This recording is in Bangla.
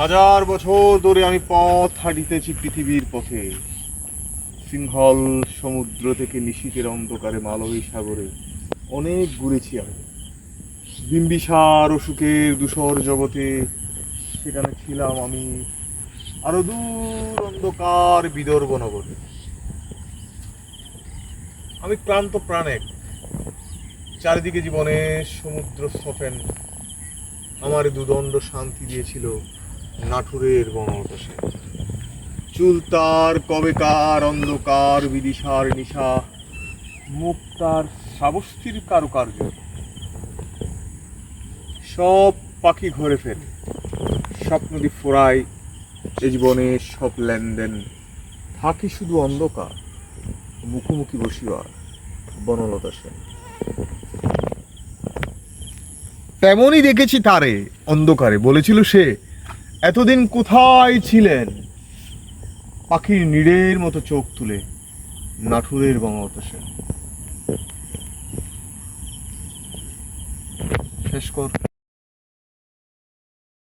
হাজার বছর ধরে আমি পথ হাঁটিতেছি পৃথিবীর পথে। সিংহল সমুদ্র থেকে নিশীতের অন্ধকারে মালবী সাগরে অনেক ঘুরেছি আমি। বিম্বিসার অসুখের দূষর জগতে সেখানে ছিলাম আমি আরও দূর অন্ধকার বিদর্ভ নগরে। আমি ক্লান্ত প্রাণেক চারিদিকে জীবনে সমুদ্র সফেন আমার দুদণ্ড শান্তি দিয়েছিল নাঠুরের বনলতাসে চুল তার কবেকার অন্ধকার, বিদিশার নিশা, মুখ তার শ্রাবস্তির কারুকার্য। সব পাখি ঘরে ফেরে স্বপ্নদি ফোরায় এ জীবনে সব লেনদেন। থাকি শুধু অন্ধকার। মুখোমুখি বসিবার বনলতা সেন। তেমনই দেখেছি তারে অন্ধকারে, বলেছিল সে এতদিন কোথায় ছিলেন? পাখির নীড়ের মতো চোখ তুলে নাঠুরের বঙ্গত সেন। শেষ কর।